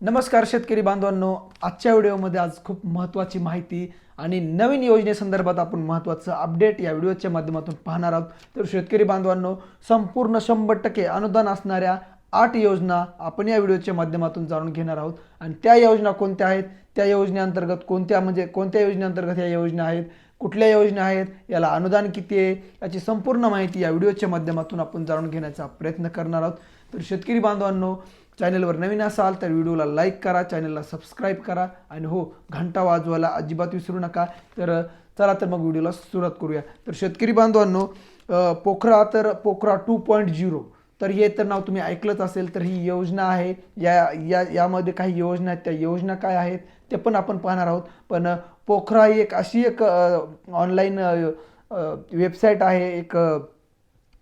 नमस्कार शेतकरी बांधवांनो. आजच्या व्हिडिओमध्ये आज खूप महत्त्वाची माहिती आणि नवीन योजनेसंदर्भात आपण महत्त्वाचं अपडेट या व्हिडिओच्या माध्यमातून पाहणार आहोत. तर शेतकरी बांधवांनो संपूर्ण शंभर टक्के अनुदान असणाऱ्या आठ योजना आपण या व्हिडिओच्या माध्यमातून जाणून घेणार आहोत. आणि त्या योजना कोणत्या आहेत? त्या योजनेअंतर्गत कोणत्या म्हणजे कोणत्या योजनेअंतर्गत या योजना आहेत? कुठल्या योजना आहेत? याला अनुदान किती आहे? याची संपूर्ण माहिती या व्हिडिओच्या माध्यमातून आपण जाणून घेण्याचा प्रयत्न करणार आहोत. तर शेतकरी बांधवांनो चॅनलवर नवीन असाल तर व्हिडिओला लाईक करा चॅनलला सबस्क्राईब करा आणि हो घंटा वाजवायला अजिबात विसरू नका. तर चला तर मग व्हिडिओला सुरुवात करूया. तर शेतकरी बांधवांनो पोखरा तर पोखरा टू पॉईंट झिरो. तर हे तर नाव तुम्ही ऐकलंच असेल तर ही योजना आहे. या या यामध्ये काही योजना आहेत त्या योजना काय आहेत ते पण आपण पाहणार आहोत. पण पोखरा ही एक अशी एक ऑनलाईन वेबसाईट आहे. एक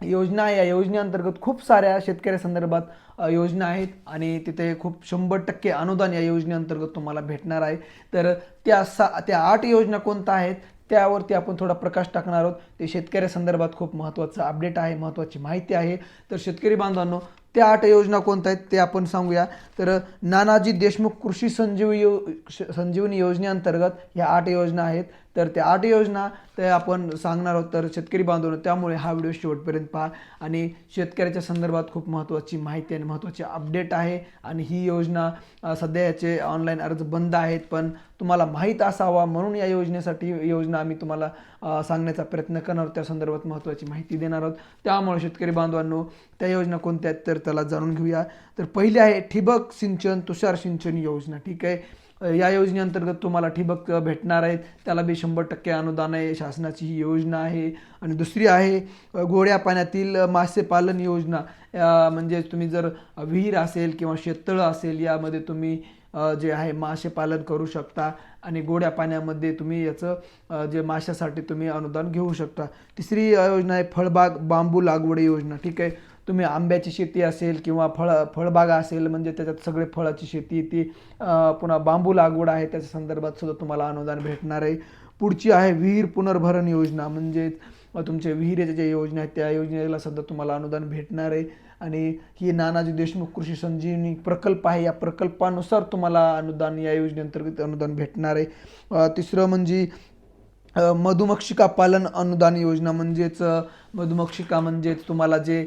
योजना आहे. या योजनेअंतर्गत खूप साऱ्या शेतकऱ्यासंदर्भात संदर्भात योजना आहेत आणि तिथे खूप शंभर टक्के अनुदान या योजनेअंतर्गत तुम्हाला भेटणार आहे. तर त्या सा त्या आठ योजना कोणत्या आहेत त्यावरती आपण थोडा प्रकाश टाकणार आहोत. ते शेतकऱ्यासंदर्भात खूप महत्त्वाचं अपडेट आहे महत्त्वाची माहिती आहे. तर शेतकरी बांधवांनो त्या आठ योजना कोणत्या आहेत ते आपण सांगूया. तर नानाजी देशमुख कृषी संजीवनी यो श- संजीवनी योजनेअंतर्गत ह्या आठ योजना आहेत. तर त्या आठ योजना ते आपण सांगणार आहोत तर शेतकरी बांधवनं त्यामुळे हा व्हिडिओ शेवटपर्यंत पहा. आणि शेतकऱ्याच्या संदर्भात खूप महत्त्वाची माहिती आणि महत्त्वाची अपडेट आहे. आणि ही योजना सध्या याचे ऑनलाईन अर्ज बंद आहेत पण तुम्हाला माहीत असावा म्हणून या योजनेसाठी योजना आम्ही तुम्हाला सांगण्याचा प्रयत्न करणार आहोत. त्या संदर्भात महत्त्वाची माहिती देणार आहोत. त्यामुळे शेतकरी बांधवांनो त्या योजना कोणत्या आहेत तर त्याला जाणून घेऊया. तर पहिली आहे ठिबक सिंचन तुषार सिंचन योजना. ठीक आहे? या योजनेअंतर्गत तुम्हाला ठिबक भेटणार आहेत. त्याला बी शंभर टक्के अनुदान आहे. शासनाची ही योजना आहे. आणि दुसरी आहे गोड्या पाण्यातील मासेपालन योजना. म्हणजे तुम्ही जर विहीर असेल किंवा शेततळं असेल यामध्ये तुम्ही जे आहे मासे पालन करू शकता. आणि गोड्या पाण्यामध्ये तुम्ही याचं जे माशासाठी तुम्ही अनुदान घेऊ शकता. तिसरी योजना आहे फळबाग बांबू लागवड योजना. ठीक आहे? तुम्ही आंब्याची शेती असेल किंवा फळ फळबागा असेल म्हणजे त्याच्यात सगळे फळाची शेती ती पुन्हा बांबू लागवड आहे त्याच्या संदर्भात सुद्धा तुम्हाला अनुदान भेटणार आहे. पुढची आहे विहीर पुनर्भरण योजना म्हणजे तुमच्या विहिरीच्या ज्या योजना आहेत त्या योजनेला सुद्धा तुम्हाला अनुदान भेटणार आहे. आणि ही नानाजी देशमुख कृषी संजीवनी प्रकल्प आहे या प्रकल्पानुसार तुम्हाला अनुदान या योजनेअंतर्गत अनुदान भेटणार आहे. तिसरं म्हणजे मधुमक्षिका पालन अनुदान योजना म्हणजेच मधुमक्षिका म्हणजेच तुम्हाला जे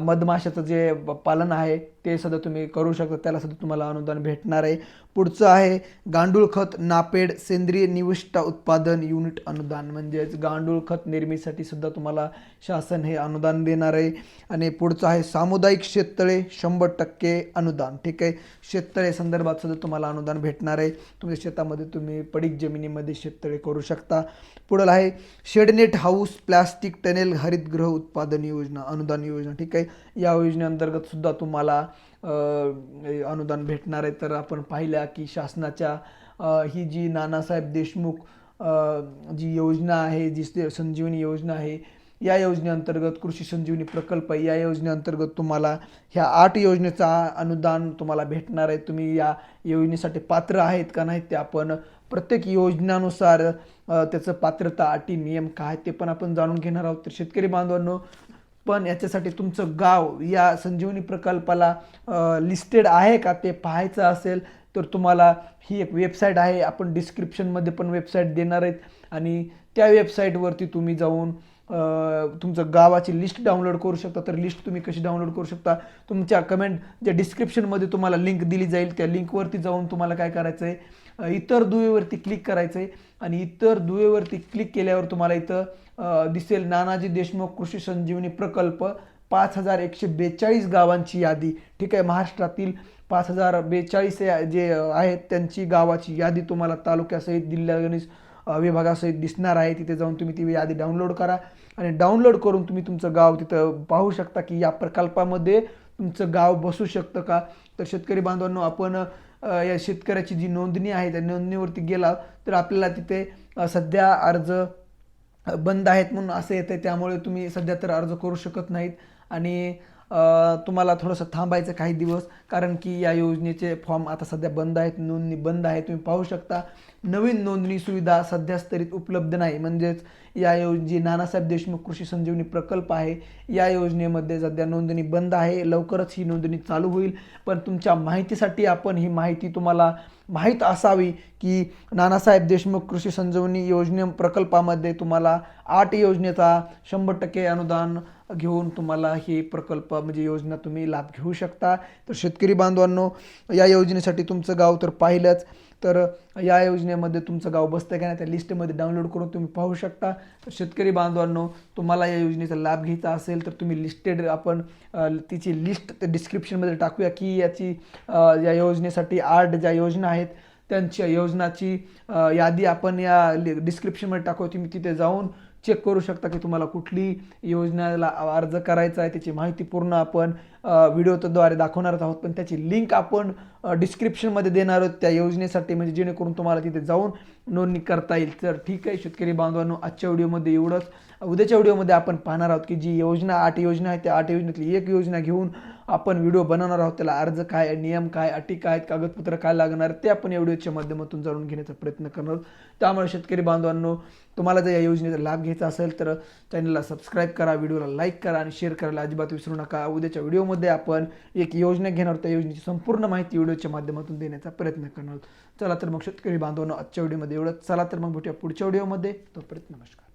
मधमाशाचं जे पालन आहे ते सुद्धा तुम्ही करू शकता. त्याला सुद्धा तुम्हाला अनुदान भेटणार आहे. पुढचं आहे गांडूळ खत नापेड सेंद्रिय निविष्ठा उत्पादन युनिट अनुदान. म्हणजेच गांडूळ खत निर्मितीसाठी सुद्धा तुम्हाला शासन हे अनुदान देणार आहे. आणि पुढचं आहे सामुदायिक शेततळे शंभर टक्के अनुदान. ठीक आहे? शेततळे संदर्भात सुद्धा तुम्हाला अनुदान भेटणार आहे. तुमच्या शेतामध्ये तुम्ही पडीक जमिनीमध्ये शेततळे करू शकता. पुढं आहे शेडनेट हाऊस प्लास्टिक टनेल हरित हरितगृह उत्पादन योजना अनुदान योजना ठीक आहे? या योजनेअंतर्गत सुद्धा तुम्हाला अनुदान भेटणार आहे. तर आपण पाहिल्या की शासनाच्या ही जी नानासाहेब देशमुख जी योजना आहे जी संजीवनी योजना आहे या योजनेअंतर्गत कृषी संजीवनी प्रकल्प आहे, या योजनेअंतर्गत तुम्हाला ह्या आठ योजनेचा अनुदान तुम्हाला भेटणार आहे. तुम्ही या योजनेसाठी पात्र आहेत का नाहीत ते आपण प्रत्येक योजनानुसार त्याचं पात्रता अटी नियम काय ते पण आपण जाणून घेणार आहोत. तर शेतकरी बांधवांनो पण याच्यासाठी तुमचं गाव या संजीवनी प्रकल्पाला लिस्टेड आहे का ते पाहायचं असेल तर तुम्हाला ही एक वेबसाईट आहे. आपण डिस्क्रिप्शनमध्ये पण वेबसाईट देणार आहेत. आणि त्या वेबसाईटवरती तुम्ही जाऊन तुमचं गावाची लिस्ट डाउनलोड करू शकता. तर लिस्ट तुम्ही कशी डाउनलोड करू शकता? तुमच्या कमेंट ज्या डिस्क्रिप्शनमध्ये तुम्हाला लिंक दिली जाईल त्या लिंकवरती जाऊन तुम्हाला काय करायचं आहे इतर दुवेवरती क्लिक करायचं आहे आणि इतर दुवेवरती क्लिक केल्यावर तुम्हाला इथं दिसेल नानाजी देशमुख कृषी संजीवनी प्रकल्प पाच हजार एकशे बेचाळीस गावांची यादी. ठीक आहे महाराष्ट्रातील पाच हजार बेचाळीस जे आहेत त्यांची गावाची यादी तुम्हाला तालुक्यासहित जिल्हा गणेश विभागासहित दिसणार आहे. तिथे जाऊन तुम्ही ती यादी डाउनलोड करा आणि डाउनलोड करून तुम्ही तुमचं गाव तिथं पाहू शकता की या प्रकल्पामध्ये तुमचं गाव बसू शकतं का? तर शेतकरी बांधवांनो आपण या शेतकऱ्याची जी नोंदणी आहे त्या नोंदणीवरती गेला तर आपल्याला तिथे सध्या अर्ज बंद आहेत म्हणून असं येतं त्यामुळे तुम्ही सध्या तर अर्ज करू शकत नाहीत. आणि तुम्हाला थोडंसं थांबायचं काही दिवस कारण की या योजनेचे फॉर्म आता सध्या बंद आहेत. नोंदणी बंद आहे. तुम्ही पाहू शकता. नवीन नोंदणी सुविधा सध्या स्तरीत उपलब्ध नाही. म्हणजेच या योजने नानासाहेब देशमुख कृषी संजीवनी प्रकल्प आहे. या योजनेमध्ये सध्या नोंदणी बंद आहे. लवकरच ही नोंदणी चालू होईल. पण तुमच्या माहितीसाठी आपण ही माहिती तुम्हाला माहीत असावी की नानासाहेब देशमुख कृषी संजीवनी योजने प्रकल्पामध्ये तुम्हाला आठ योजनेचा शंभर टक्के अनुदान घेऊन तुम्हाला ही प्रकल्प म्हणजे योजना तुम्ही लाभ घेऊ शकता. तर शेतकरी बांधवांनो या योजनेसाठी तुमचं गाव तर पाहिलंच. तर या योजनेमध्ये तुमचं गाव बसतं का नाही त्या लिस्टमध्ये डाउनलोड करून तुम्ही पाहू शकता. तर शेतकरी बांधवांनो तुम्हाला या योजनेचा लाभ घ्यायचा असेल तर तुम्ही लिस्टेड आपण तिची लिस्ट डिस्क्रिप्शनमध्ये टाकूया की याची या योजनेसाठी आठ ज्या योजना आहेत त्यांच्या योजनाची यादी आपण या डिस्क्रिप्शनमध्ये टाकू तुम्ही तिथे जाऊन चेक करू शकता की तुम्हाला कुठली योजनाला अर्ज करायचा आहे त्याची माहिती पूर्ण आपण व्हिडिओद्वारे दाखवणारच आहोत. पण त्याची लिंक आपण डिस्क्रिप्शनमध्ये देणार आहोत त्या योजनेसाठी. म्हणजे जेणेकरून तुम्हाला तिथे जाऊन नोंदणी करता येईल. तर ठीक आहे शेतकरी बांधवांनो आजच्या व्हिडिओमध्ये एवढंच. उद्याच्या व्हिडिओमध्ये आपण पाहणार आहोत की जी योजना आठ योजना आहे त्या आठ योजनेतली एक योजना घेऊन आपण व्हिडिओ बनवणार आहोत त्याला अर्ज काय नियम काय अटी काय आहेत, कागदपत्र काय लागणार ते आपण या व्हिडिओच्या माध्यमातून जाणून घेण्याचा प्रयत्न करणार आहोत. त्यामुळे शेतकरी बांधवांनो तुम्हाला जर या योजनेचा लाभ घ्यायचा असेल तर चॅनलला सबस्क्राईब करा व्हिडिओला लाईक करा आणि शेअर करायला अजिबात विसरू नका. उद्याच्या व्हिडिओमध्ये आपण एक योजना घेणार त्या योजनेची संपूर्ण माहिती व्हिडिओच्या माध्यमातून देण्याचा प्रयत्न करणार आहोत. चला तर मग शेतकरी बांधवांनो आजच्या व्हिडिओमध्ये एवढं चला तर मग भेटूया पुढच्या व्हिडिओमध्ये तोपर्यंत नमस्कार.